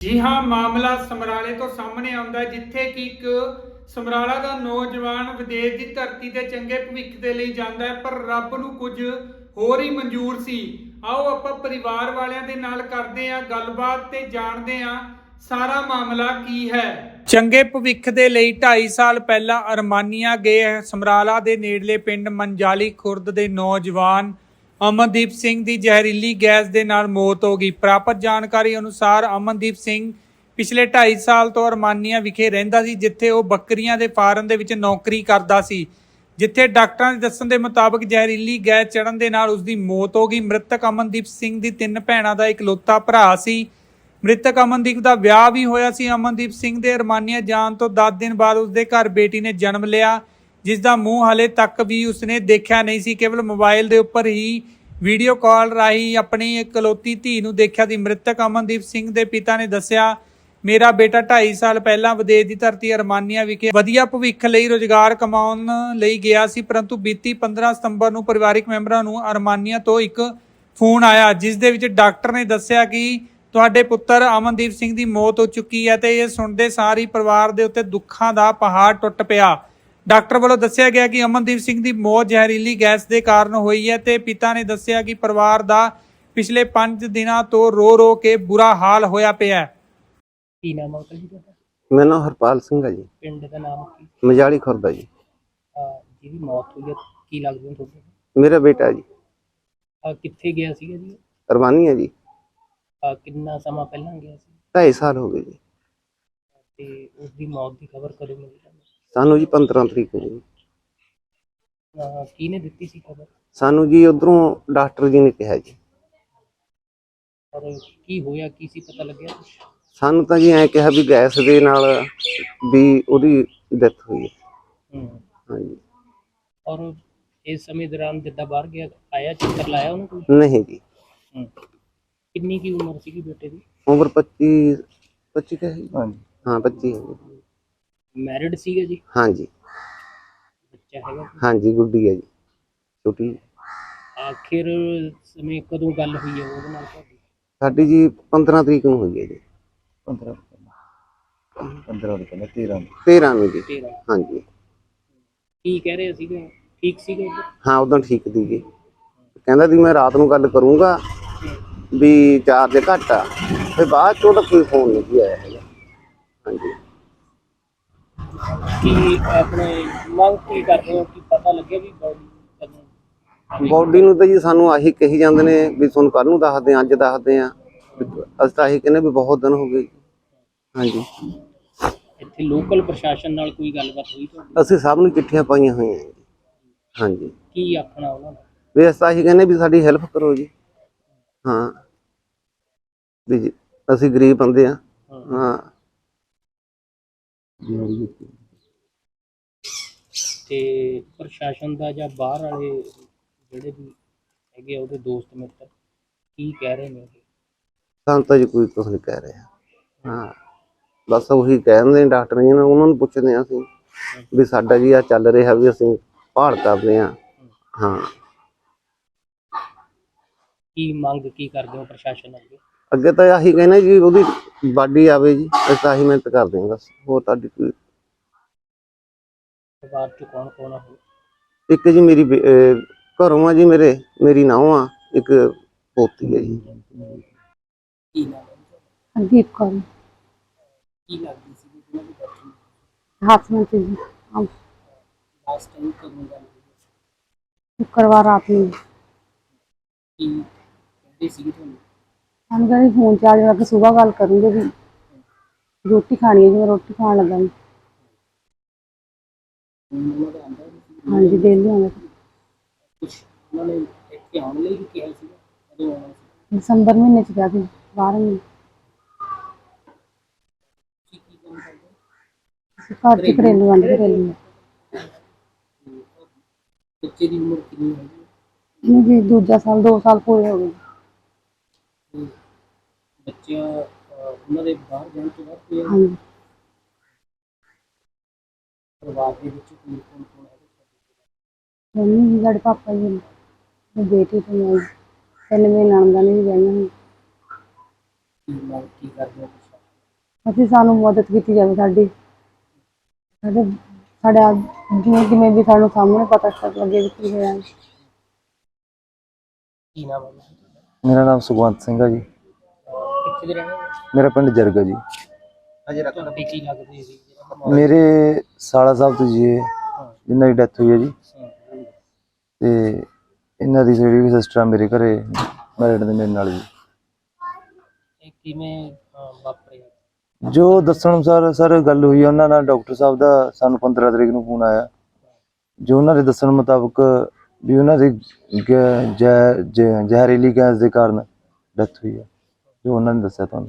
ਜੀ ਹਾਂ, ਮਾਮਲਾ ਸਮਰਾਲੇ ਤੋਂ ਸਾਹਮਣੇ ਆਉਂਦਾ ਜਿੱਥੇ ਕਿ ਇੱਕ ਸਮਰਾਲਾ ਦਾ ਨੌਜਵਾਨ ਵਿਦੇਸ਼ ਦੀ ਧਰਤੀ ਤੇ ਚੰਗੇ ਭਵਿੱਖ ਦੇ ਲਈ ਜਾਂਦਾ ਹੈ, ਪਰ ਰੱਬ ਨੂੰ ਕੁਝ ਹੋਰ ਹੀ ਮਨਜ਼ੂਰ ਸੀ। ਆਓ, ਆਪਾਂ ਪਰਿਵਾਰ ਵਾਲਿਆਂ ਦੇ ਨਾਲ ਕਰਦੇ ਹਾਂ ਗੱਲਬਾਤ ਤੇ ਜਾਣਦੇ ਹਾਂ ਸਾਰਾ ਮਾਮਲਾ ਕੀ ਹੈ। ਚੰਗੇ ਭਵਿੱਖ ਦੇ ਲਈ 2.5 ਸਾਲ ਪਹਿਲਾਂ ਅਰਮਾਨੀਆ ਗਏ ਸਮਰਾਲਾ ਦੇ ਨੇੜਲੇ ਪਿੰਡ ਮੰਜਾਲੀ ਖੁਰਦ ਦੇ ਨੌਜਵਾਨ ਅਮਨਦੀਪ ਸਿੰਘ ਦੀ ਜ਼ਹਿਰੀਲੀ ਗੈਸ ਦੇ ਨਾਲ ਮੌਤ ਹੋ ਗਈ। ਪ੍ਰਾਪਤ ਜਾਣਕਾਰੀ ਅਨੁਸਾਰ ਅਮਨਦੀਪ ਸਿੰਘ ਪਿਛਲੇ 2.5 ਸਾਲ ਤੋਂ ਅਰਮਾਨੀਆ ਵਿਖੇ ਰਹਿੰਦਾ ਸੀ, ਜਿੱਥੇ ਉਹ ਬੱਕਰੀਆਂ ਦੇ ਫਾਰਮ ਦੇ ਵਿੱਚ ਨੌਕਰੀ ਕਰਦਾ ਸੀ, ਜਿੱਥੇ ਡਾਕਟਰਾਂ ਦੇ ਦੱਸਣ ਦੇ ਮੁਤਾਬਕ ਜ਼ਹਿਰੀਲੀ ਗੈਸ ਚੜਨ ਦੇ ਨਾਲ ਉਸ ਦੀ ਮੌਤ ਹੋ ਗਈ। ਮ੍ਰਿਤਕ ਅਮਨਦੀਪ ਸਿੰਘ ਦੀ ਤਿੰਨ ਭੈਣਾਂ ਦਾ ਇਕਲੌਤਾ ਭਰਾ ਸੀ। ਮ੍ਰਿਤਕ ਅਮਨਦੀਪ ਦਾ ਵਿਆਹ ਵੀ ਹੋਇਆ ਸੀ। ਅਮਨਦੀਪ ਸਿੰਘ ਦੇ ਅਰਮਾਨੀਆ ਜਾਣ ਤੋਂ 10 ਦਿਨ ਬਾਅਦ ਉਸਦੇ ਘਰ ਬੇਟੀ ਨੇ ਜਨਮ ਲਿਆ ਜਿਸ ਦਾ ਮੂੰਹ ਹਲੇ ਤੱਕ ਵੀ ਉਸਨੇ ਦੇਖਿਆ ਨਹੀਂ ਸੀ। ਕੇਵਲ ਮੋਬਾਈਲ ਦੇ ਉੱਪਰ ਹੀ ਵੀਡੀਓ ਕਾਲ ਰਾਹੀਂ ਆਪਣੀ ਇਕਲੌਤੀ ਧੀ ਨੂੰ ਦੇਖਿਆ ਸੀ ਮ੍ਰਿਤਕ ਅਮਨਦੀਪ ਸਿੰਘ ਦੇ ਪਿਤਾ ਨੇ ਦੱਸਿਆ, ਮੇਰਾ ਬੇਟਾ 2.5 ਸਾਲ ਪਹਿਲਾਂ ਵਿਦੇਸ਼ ਦੀ ਧਰਤੀ ਅਰਮਾਨੀਆ ਵਿਖੇ ਵਧੀਆ ਭਵਿੱਖ ਲਈ ਰੋਜ਼ਗਾਰ ਕਮਾਉਣ ਲਈ ਗਿਆ ਸੀ, ਪਰੰਤੂ ਬੀਤੀ 15 ਸਤੰਬਰ ਨੂੰ ਪਰਿਵਾਰਕ ਮੈਂਬਰਾਂ ਨੂੰ ਅਰਮਾਨੀਆ ਤੋਂ ਇੱਕ ਫੋਨ ਆਇਆ, ਜਿਸ ਦੇ ਵਿੱਚ ਡਾਕਟਰ ਨੇ ਦੱਸਿਆ ਕਿ ਤੁਹਾਡੇ ਪੁੱਤਰ ਅਮਨਦੀਪ ਸਿੰਘ ਦੀ ਮੌਤ ਹੋ ਚੁੱਕੀ ਹੈ ਤੇ ਇਹ ਸੁਣਦੇ ਸਾਰ ਹੀ ਪਰਿਵਾਰ ਦੇ ਉੱਤੇ ਦੁੱਖਾਂ ਦਾ ਪਹਾੜ ਟੁੱਟ ਪਿਆ। ਡਾਕਟਰ ਵੱਲੋਂ ਦੱਸਿਆ ਗਿਆ ਕਿ ਅਮਨਦੀਪ ਸਿੰਘ ਦੀ ਮੌਤ ਜ਼ਹਿਰੀਲੀ ਗੈਸ ਦੇ ਕਾਰਨ ਹੋਈ ਹੈ ਤੇ ਪਿਤਾ ਨੇ ਦੱਸਿਆ ਕਿ ਪਰਿਵਾਰ ਦਾ ਪਿਛਲੇ 5 ਦਿਨਾਂ ਤੋਂ ਰੋ ਰੋ ਕੇ ਬੁਰਾ ਹਾਲ ਹੋਇਆ ਪਿਆ ਹੈ। ਕੀ ਨਾਮ ਅੰਕਲ ਜੀ ਤੁਹਾਡਾ? ਮੇਰਾ ਨਾਮ ਹਰਪਾਲ ਸਿੰਘ ਹੈ ਜੀ। ਪਿੰਡ ਦਾ ਨਾਮ ਕੀ? ਮਜਾਲੀ ਖੁਰਦਾ ਜੀ। ਅਹ ਜਿਹਦੀ ਮੌਤ ਹੋਈ ਹੈ ਕੀ ਲੱਗਦਾ ਤੁਹਾਨੂੰ ਮੇਰਾ ਬੇਟਾ ਜੀ। ਅਹ ਕਿੱਥੇ ਗਿਆ ਸੀਗਾ ਜੀ? ਅਰਮਾਨੀ ਹੈ ਜੀ। ਅਹ ਕਿੰਨਾ ਸਮਾਂ ਪਹਿਲਾਂ ਗਿਆ ਸੀ? 2.5 ਸਾਲ ਹੋ ਗਏ ਜੀ। ਤੇ ਉਸ ਦੀ ਮੌਤ ਦੀ ਖਬਰ ਕਦੋਂ ਮਿਲੀ ਤੁਹਾਨੂੰ? ਸਾਨੂੰ ਜੀ 15 ਤਰੀਕ ਨੂੰ ਜੀ। ਅਹ ਕਿਹਨੇ ਦਿੱਤੀ ਸੀ ਖਬਰ? ਸਾਨੂੰ ਜੀ ਉਧਰੋਂ ਡਾਕਟਰ ਜੀ ਨੇ ਕਿਹਾ ਜੀ। ਔਰ ਕੀ ਹੋਇਆ ਕੀ ਸੀ ਪਤਾ ਲੱਗਿਆ ਕੁਛ? ਸਾਨੂੰ ਤਾਂ ਜੀ ਐ ਕਿਹਾ ਵੀ ਗੈਸ ਦੇ ਨਾਲ ਵੀ ਉਹਦੀ ਡੈਥ ਹੋਈ ਹੈ। ਹੂੰ। ਹਾਂਜੀ। ਔਰ ਇਸ ਸਮੇਂ ਦੌਰਾਨ ਜਿੱਦਾਂ ਬਾਹਰ ਗਿਆ ਆਇਆ ਚੱਕਰ ਲਾਇਆ ਉਹਨੂੰ ਕੋਈ? ਨਹੀਂ ਜੀ। ਹੂੰ। ਕਿੰਨੀ ਕੀ ਉਮਰ ਸੀਗੀ ਬੇਟੇ ਦੀ? ਉਮਰ 25 25 ਕਹੇ ਹਾਂਜੀ। ਹਾਂ 25 ਹੈ ਜੀ। ਮੈਰਿਡ ਸੀਗਾ ਜੀ? ਹਾਂਜੀ। ਬੱਚਾ ਹੈਗਾ? ਹਾਂਜੀ ਗੁੱਡੀ ਹੈ ਜੀ ਛੋਟੀ। ਆਖਿਰ ਸਮੇਂ ਕਦੋਂ ਗੱਲ ਹੋਈ ਹੈ ਉਹਦੇ ਨਾਲ ਤੁਹਾਡੀ? ਸਾਡੀ ਜੀ 15 ਤਰੀਕ ਨੂੰ ਹੋਈ ਹੈ ਜੀ। 15 15 ਦੇ ਕਹਿੰਦੇ 13 13 ਨੂੰ। ਜੀ। ਤੇਰਾ। ਹਾਂਜੀ। ਕੀ ਕਹਿ ਰਹੇ ਸੀਗੇ? ਠੀਕ ਸੀਗਾ ਜੀ? ਹਾਂ ਉਦੋਂ ਠੀਕ ਦੀ ਜੀ। ਕਹਿੰਦਾ ਸੀ ਮੈਂ ਰਾਤ ਨੂੰ ਗੱਲ ਕਰੂੰਗਾ ਵੀ ਚਾਰਜ ਘੱਟ ਆ। ਫਿਰ ਬਾਅਦ ਚੋਂ ਤਾਂ ਕੋਈ ਫੋਨ ਨਹੀਂ ਆਇਆ ਹੈਗਾ। ਹਾਂਜੀ। ਕੀ ਆਪਣੇ ਮੰਗ ਕੀ ਕਰਦੇ ਹੋ ਕਿ ਪਤਾ ਲੱਗੇ ਵੀ ਬੋਡੀ ਕਦੋਂ ਬੋਡੀ ਨੂੰ ਤਾਂ ਜੀ ਸਾਨੂੰ ਆਹੀ ਕਹੀ ਜਾਂਦੇ ਨੇ ਵੀ ਤੁਹਾਨੂੰ ਕੱਲ ਨੂੰ ਦੱਸਦੇ ਹਾਂ ਅੱਜ ਦੱਸਦੇ ਆ ਅਸੀਂ ਤਾਂ ਆਹੀ ਕਹਿੰਦੇ ਵੀ ਬਹੁਤ ਦਿਨ ਹੋ ਗਏ। ਹਾਂਜੀ। ਇੱਥੇ ਲੋਕਲ ਪ੍ਰਸ਼ਾਸਨ ਨਾਲ ਕੋਈ ਗੱਲਬਾਤ ਹੋਈ ਤਾਂ ਅਸੀਂ ਸਭ ਨੂੰ ਚਿੱਠੀਆਂ ਪਾਈਆਂ ਹੋਈਆਂ ਜੀ। ਹਾਂਜੀ। ਕੀ ਆਖਣਾ ਉਹਨਾਂ ਦਾ? ਵੀ ਅਸੀਂ ਤਾਂ ਆਹੀ ਕਹਿੰਦੇ ਵੀ ਸਾਡੀ ਹੈਲਪ ਕਰੋ ਜੀ। ਹਾਂ। ਵੀ ਜੀ, ਅਸੀਂ ਗਰੀਬ ਬੰਦੇ ਆ ਹਾਂ। ਹਾਂ। ਤੇ ਪ੍ਰਸ਼ਾਸਨ ਦਾ ਜਾਂ ਬਾਹਰ ਵਾਲੇ ਜਿਹੜੇ ਵੀ ਹੈਗੇ ਆ ਉਹਦੇ ਦੋਸਤ ਮਿੱਤਰ ਕੀ ਕਹਿ ਰਹੇ ਨੇ? ਸਾਨੂੰ ਤਾਂ ਜੀ ਕੋਈ ਕੁਝ ਨਹੀਂ ਕਹਿ ਰਿਹਾ। ਹਾਂ। ਬਸ ਉਹੀ ਕਹਿੰਦੇ ਡਾਕਟਰ ਜੀ ਨੇ ਉਹਨਾਂ ਨੂੰ ਪੁੱਛਦੇ ਆ ਅਸੀਂ ਵੀ ਸਾਡਾ ਜੀ ਆ ਚੱਲ ਰਿਹਾ ਵੀ ਅਸੀਂ ਭਾਲ ਕਰਦੇ ਆ ਹਾਂ। ਕੀ ਮੰਗ ਕੀ ਕਰਦੇ ਹੋ ਪ੍ਰਸ਼ਾਸਨ ਅੱਗੇ? ਅੱਗੇ ਤਾਂ ਆਹੀ ਕਹਿੰਦੇ ਜੀ ਉਹਦੀ ਬਾਡੀ ਆਵੇ ਜੀ ਅਸੀਂ ਤਾਂ ਆਹੀ ਮਿਹਨਤ ਕਰਦੇ ਹਾਂ ਬਸ ਹੋਰ ਤੁਹਾਡੀ ਕੋਈ ਪਰਿਵਾਰ ਚ ਕੌਣ ਕੌਣ ਆ? ਇੱਕ ਜੀ ਮੇਰੀ ਬੇ- ਅਹ ਘਰੋਂ ਆ ਜੀ ਮੇਰੇ ਮੇਰੀ ਨਾਂਹ ਆ ਇੱਕ ਪੋਤੀ ਹੈ ਜੀ। ਕੀ ਨਾਮ ਹੈ ਉਹਦਾ? ਹਰਦੀਪ ਕੌਰ। ਕੀ ਲੱਗਦੀ ਸੀ ਜਿਹਨਾਂ ਦੀ ਜੀ। ਹਾਂ, ਲਾਸਟ ਟਾਈਮ ਕਦੋਂ ਗੱਲ ਹੋਈ? ਸ਼ੁੱਕਰਵਾਰ ਰਾਤ ਨੂੰ। ਕੀ ਕਹਿੰਦੇ ਸੀ ਤੁਹਾਨੂੰ? ਸਾਨੂੰ ਕਹਿੰਦੇ ਫੋਨ ਚਾਰਜ ਲਾ ਕੇ ਸਵੇਰ ਗੱਲ ਕਰੂੰਗੇ ਵੀ ਰੋਟੀ ਖਾਣੀ ਹੈ ਜੀ ਮੈਂ ਰੋਟੀ ਖਾਣ ਲੱਗਾ ਜੀ। ਉਹਨਾਂ ਦਾ ਆਂਦਾ ਨਹੀਂ ਸੀ। ਹਾਂਜੀ ਦੇ ਲਿਆਉਂਗਾ ਕੁਝ ਉਹਨਾਂ ਨੇ ਇੱਥੇ ਆਉਣ ਲਈ ਵੀ ਕਿਹਾ ਸੀ ਕਦੋਂ ਆਉਣਾ ਸੀ? ਦਸੰਬਰ ਮਹੀਨੇ ਚ ਗਿਆ ਸੀ ਬਾਹਰ ਮਹੀਨੇ। ਕੀ ਕੀ ਕੰਮ ਕਰਦੇ? ਅਸੀਂ ਘਰ ਚ ਘਰੇਲੂ ਆਂਦੇ ਘਰੇਲੂ। ਬੱਚੇ ਦੀ ਉਮਰ ਕਿੰਨੀ ਹੈ ਇਹਨੂੰ ਜੀ ਦੂਜਾ ਸਾਲ 2 ਸਾਲ ਪੂਰੇ ਹੋ ਗਏ। ਤੇ ਬੱਚਿਆਂ ਅਹ, ਉਹਨਾਂ ਦੇ ਬਾਹਰ ਜਾਣ ਤੋਂ ਬਾਅਦ ਕੋਈ ਹਾਂਜੀ। ਪਰਿਵਾਰ ਦੇ ਵਿੱਚ ਕੋਈ ਕੌਣ ਕੌਣ ਹੈ ਮੰਮੀ ਜੀ ਸਾਡੇ ਪਾਪਾ ਜੀ ਨੇ। ਤੇ ਬੇਟੀ ਤੇ ਮੈਂ। ਤਿੰਨ ਮਹੀਨੇ ਨਣਦਾਂ ਨੇ ਵੀ ਗਈਆਂ ਕੀ ਮੰਗ ਕੀ ਕਰਦੇ ਹੋ ਤੁਸੀਂ? ਅਸੀਂ ਸਾਨੂੰ ਮਦਦ ਕੀਤੀ ਜਾਵੇ ਸਾਡੀ। ਸਾਡੇ ਸਾਡਾ ਜਿਵੇਂ ਜਿਵੇਂ ਵੀ ਸਾਨੂੰ ਸਾਹਮਣੇ ਪਤਾ ਚੱਲ ਲੱਗੇ ਵੀ ਕੀ ਹੋਇਆ। ਕੀ ਨਾਮ ਹੈ ਜੀ? ਮੇਰਾ ਨਾਮ ਸੁਖਵੰਤ ਸਿੰਘ ਹੈ ਜੀ। ਕਿੱਥੇ ਦੇ ਰਹਿਣੇ ਵਾਲੇ? ਮੇਰਾ ਪਿੰਡ ਜਰਗਾ ਜੀ। ਤੁਹਾਡੇ ਕੀ ਲੱਗਦੇ ਸੀ? ਮੇਰੇ ਸਾਲਾ ਸਾਹਿਬ ਤੋਂ ਜੀ ਜਿਨ੍ਹਾਂ ਦੀ ਡੈਥ ਹੋਈ ਹੈ ਜੀ। ਤੇ ਇਹਨਾਂ ਦੀ ਜਿਹੜੀ ਵੀ ਸਿਸਟਰ ਆ ਮੇਰੇ ਘਰੇ ਮੈਰਿਡ ਦੇ ਮੇਰੇ ਨਾਲ ਜੀ। ਇਹ ਕਿਵੇਂ ਅਹ, ਵਾਪਰਿਆ ਜੋ ਦੱਸਣ ਅਨੁਸਾਰ ਸਰ ਗੱਲ ਹੋਈ ਆ ਉਹਨਾਂ ਨਾਲ ਡਾਕਟਰ ਸਾਹਿਬ ਦਾ ਸਾਨੂੰ 15 ਤਰੀਕ ਨੂੰ ਫੋਨ ਆਇਆ। ਜੋ ਉਹਨਾਂ ਦੇ ਦੱਸਣ ਮੁਤਾਬਕ ਵੀ ਉਹਨਾਂ ਦੀ ਗੈ- ਜ਼ਹਿ- ਜ਼ਹਿ- ਜ਼ਹਿਰੀਲੀ ਗੈਸ ਦੇ ਕਾਰਨ ਡੈਥ ਹੋਈ ਹੈ। ਜੋ ਉਹਨਾਂ ਨੇ ਦੱਸਿਆ ਤੁਹਾਨੂੰ।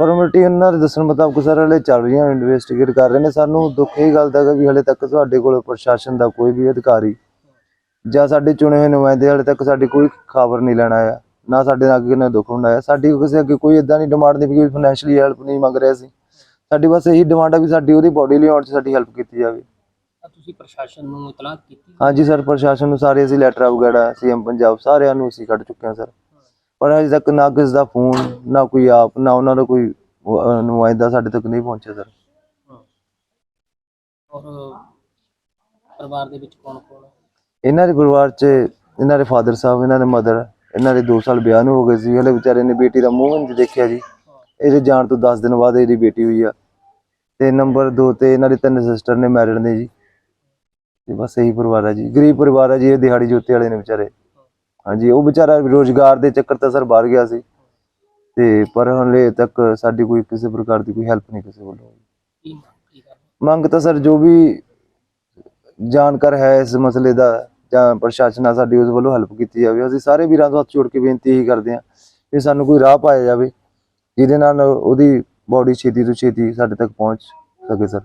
ਫਾਰਮੈਲਿਟੀ ਉਹਨਾਂ ਦੇ ਦੱਸਣ ਮੁਤਾਬਕ ਸਰ ਹਲੇ ਚੱਲ ਰਹੀਆਂ ਇਨਵੈਸਟੀਗੇਟ ਕਰ ਰਹੇ ਨੇ। ਸਾਨੂੰ ਦੁੱਖ ਇਹ ਗੱਲ ਦਾ ਵੀ ਹਲੇ ਤੱਕ ਤੁਹਾਡੇ ਕੋਲ ਪ੍ਰਸ਼ਾਸਨ ਦਾ ਕੋਈ ਵੀ ਅਧਿਕਾਰੀ ਜਾਂ ਸਾਡੇ ਚੁਣੇ ਹੋਏ ਨੁਮਾਇੰਦੇ ਹਲੇ ਤੱਕ ਸਾਡੀ ਕੋਈ ਖਬਰ ਨਹੀਂ ਲੈਣ ਆਇਆ। ਨਾ ਸਾਡੇ ਨਾਲ ਅੱਗੇ ਨਾ ਦੁੱਖ ਹੁੰਦਾ ਹੈ ਸਾਡੀ ਕਿਸੇ ਅੱਗੇ ਕੋਈ ਇਦਾਂ ਦੀ ਡਿਮਾਂਡ ਨਹੀਂ ਵੀ ਫਾਈਨੈਂਸ਼ੀਅਲੀ ਹੈਲਪ ਨਹੀਂ ਮੰਗ ਰਿਹਾ ਸੀ। ਸਾਡੀ ਬਸ ਇਹੀ ਡਿਮਾਂਡ ਆ ਵੀ ਸਾਡੀ ਉਹਦੀ ਬੋਡੀ ਲਿਆਉਣ 'ਚ ਸਾਡੀ ਹੈਲਪ ਕੀਤੀ ਜਾਵੇ। ਤੁਸੀਂ ਪ੍ਰਸ਼ਾਸਨ ਨੂੰ ਇਤਲਾਹ ਕੀਤੀ? ਹਾਂਜੀ ਸਰ ਪ੍ਰਸ਼ਾਸਨ ਨੂੰ ਸਾਰੇ ਅਸੀਂ ਲੈਟਰ ਵਗੈਰਾ ਸੀਐਮ ਪੰਜਾਬ ਸਾਰਿਆਂ ਨੂੰ ਅਸੀਂ ਕੱਢ ਚੁੱਕੇ ਹਾਂ ਸਰ। ਪਰ ਅਜੇ ਤੱਕ ਨਾ ਕਿਸੇ ਦਾ ਫੋਨ ਨਾ ਕੋਈ ਆਪ ਨਾ ਉਹਨਾਂ ਦਾ ਕੋਈ ਅਹ, ਨੁਮਾਇੰਦਾ ਸਾਡੇ ਤੱਕ ਨਹੀਂ ਪਹੁੰਚਿਆ ਸਰ। ਔਰ ਪਰਿਵਾਰ ਦੇ ਵਿੱਚ ਕੌਣ ਕੌਣ ਹੈ ਇਹਨਾਂ ਦੇ ਪਰਿਵਾਰ 'ਚ ਇਹਨਾਂ ਦੇ ਫਾਦਰ ਸਾਹਿਬ ਇਹਨਾਂ ਦੇ ਮਦਰ ਇਹਨਾਂ ਦੇ 2 ਸਾਲ ਵਿਆਹ ਨੂੰ ਹੋ ਗਏ ਸੀ। ਹਲੇ ਵਿਚਾਰੇ ਨੇ ਬੇਟੀ ਦਾ ਮੂੰਹ ਵੀ ਨਹੀਂ ਦੇਖਿਆ ਜੀ। ਇਹਦੇ ਜਾਣ ਤੋਂ 10 ਦਿਨ ਬਾਅਦ ਇਹਦੀ ਬੇਟੀ ਹੋਈ ਆ। ਤੇ ਨੰਬਰ 2 ਤੇ ਇਹਨਾਂ ਦੇ ਤਿੰਨ ਸਿਸਟਰ ਨੇ ਮੈਰਿਡ ਨੇ ਜੀ। ਤੇ ਬਸ ਇਹੀ ਪਰਿਵਾਰ ਹੈ ਜੀ। ਗਰੀਬ ਪਰਿਵਾਰ ਹੈ ਜੀ ਇਹ ਦਿਹਾੜੀ ਜੋਤੇ ਵਾਲੇ ਨੇ ਵਿਚਾਰੇ। ਹਾਂਜੀ ਉਹ ਵਿਚਾਰਾ ਰੋਜ਼ਗਾਰ ਦੇ ਚੱਕਰ ਤਾਂ ਸਰ ਬਾਹਰ ਗਿਆ ਸੀ। ਤੇ ਪਰ ਹਲੇ ਤੱਕ ਸਾਡੀ ਕੋਈ ਕਿਸੇ ਪ੍ਰਕਾਰ ਦੀ ਕੋਈ ਹੈਲਪ ਨਹੀਂ ਕਿਸੇ ਵੱਲੋਂ ਹੋਈ। ਮੰਗ ਤਾਂ ਸਰ ਜੋ ਵੀ ਜਾਣਕਾਰ ਹੈ ਇਸ ਮਸਲੇ ਦਾ ਜਾਂ ਪ੍ਰਸ਼ਾਸਨ ਆ ਸਾਡੀ ਉਸ ਵੱਲੋਂ ਹੈਲਪ ਕੀਤੀ ਜਾਵੇ। ਅਸੀਂ ਸਾਰੇ ਵੀਰਾਂ ਤੋਂ ਹੱਥ ਜੋੜ ਕੇ ਬੇਨਤੀ ਹੀ ਕਰਦੇ ਹਾਂ ਕਿ ਸਾਨੂੰ ਕੋਈ ਰਾਹ ਪਾਇਆ ਜਾਵੇ ਜਿਹਦੇ ਨਾਲ ਉਹਦੀ ਬਾਡੀ ਛੇਤੀ ਤੋਂ ਛੇਤੀ ਸਾਡੇ ਤੱਕ ਪਹੁੰਚ ਸਕੇ ਸਰ।